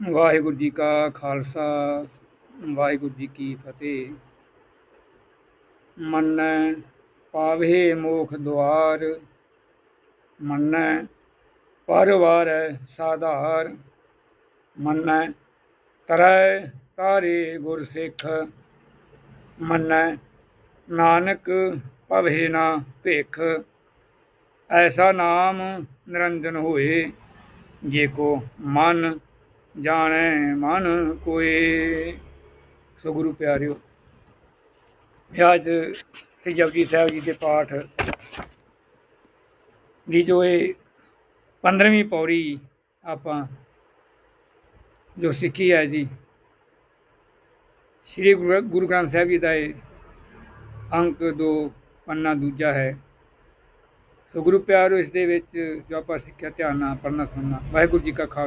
ਵਾਹਿਗੁਰੂ ਜੀ ਕਾ ਖਾਲਸਾ, ਵਾਹਿਗੁਰੂ ਜੀ ਕੀ ਫਤਿਹ। ਮੰਨੈ ਪਾਵੇ ਮੋਖ ਦੁਆਰ, ਮੰਨੈ ਪਰਵਾਰੈ ਸਾਧਾਰ, ਮੰਨੈ ਤਰੈ ਤਾਰੇ ਗੁਰ ਸਿੱਖ, ਮੰਨੈ ਨਾਨਕ ਭਵੇ ਨਾ ਭੇਖ। ਐਸਾ ਨਾਮ ਨਿਰੰਜਨ ਹੋਏ, ਜੇ ਕੋ ਮਨ ਜਾਣੈ ਮਨ ਕੋਏ। ਸੋ ਗੁਰੂ ਪਿਆਰਿਓ ਅੱਜ ਸ੍ਰੀ ਜਪਜੀ ਸਾਹਿਬ ਜੀ ਦੇ ਪਾਠ ਦੀ ਜੋ ਇਹ 15ਵੀਂ ਪੌੜੀ ਆਪਾਂ ਜੋ ਸਿੱਖੀ ਹੈ ਜੀ, ਸ੍ਰੀ ਗੁਰੂ ਗੁਰੂ ਗ੍ਰੰਥ ਸਾਹਿਬ ਜੀ ਦਾ ਇਹ ਅੰਕ ਦੋ, ਪੰਨਾ ਦੂਜਾ ਹੈ। ਸੋ ਗੁਰੂ ਪਿਆਰਿਓ, ਇਸ ਦੇ ਵਿੱਚ ਜੋ ਆਪਾਂ ਸਿੱਖਿਆ, ਧਿਆਨ ਨਾਲ ਪੜ੍ਹਨਾ, ਸੁਣਨਾ। ਵਾਹਿਗੁਰੂ ਜੀ ਕਾ ਖਾਲਸਾ।